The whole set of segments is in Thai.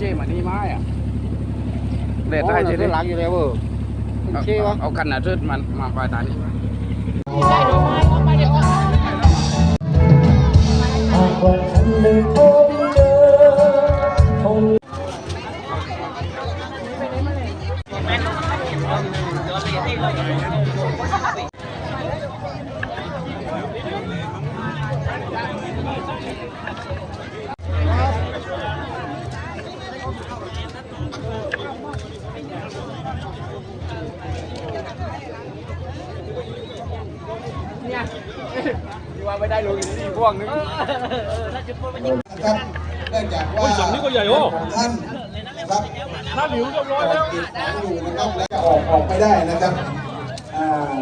ช่มานี่ไม้อะเด็ดได้เจ๊ดิหลังอยู่แล้วเออมันเช่วะเอากันนะเทิดมันมาปลายตานี้หากว่าฉันได้พบเจอคงว่าไม่ได้ล งอยู่นี่พวงนึงครับเนื่องจากว่าสองนี่ก็ใหญ่โอ้ท่านนะครับถ้าหลิวเรียบร้อยแล้วติดของอยู่นะครับและจะออกออกไม่ได้นะครับอ่า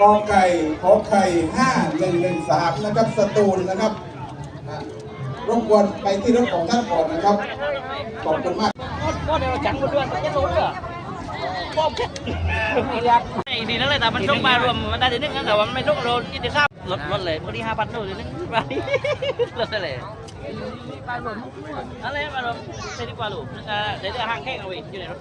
กอไก่ขอไข่ห้าหนึ่งหนึ่งสามนะครับสตูลนะครับอ่ารบกวนไปที่รถของท่านก่อนนะครับขอบคุณมากไอ้ดีนั่นเลยแต่มันต้องมารวมมันได้ทีนึงนะแต่ว่ามันไม่ต้องโดนกินข้าว ลดลดเลยพอดีห้าพันโดนทีนึงไปลดเลยอะไรมารวมใช่ดีกว่าลูกเออเดี๋ยวจะห่างแค่เอาไว้อยู่ในรถ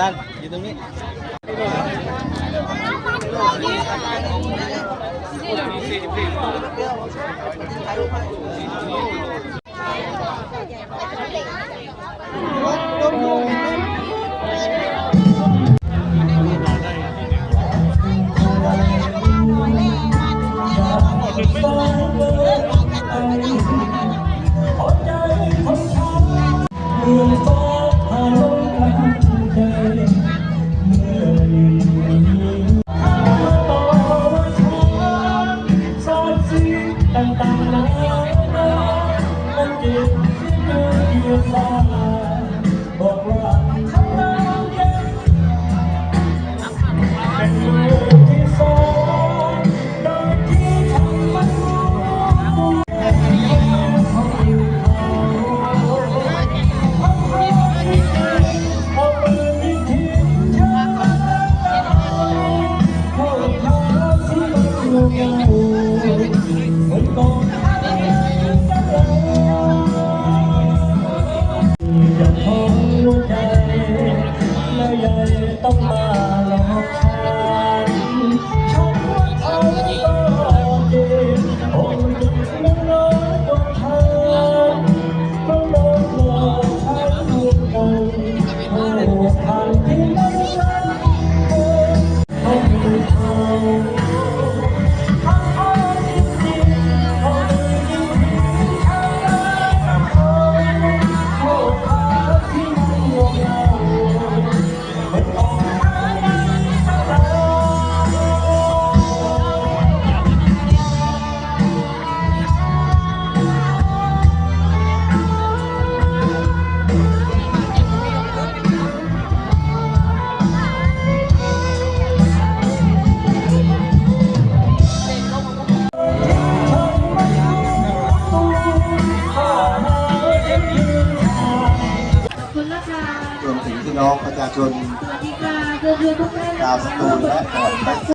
ด้านอยู่ตรงนี้ พี่น้องประชาชนสวัสดีค่ะเพื่อนๆทุกท่านชาวสตูลและก่อน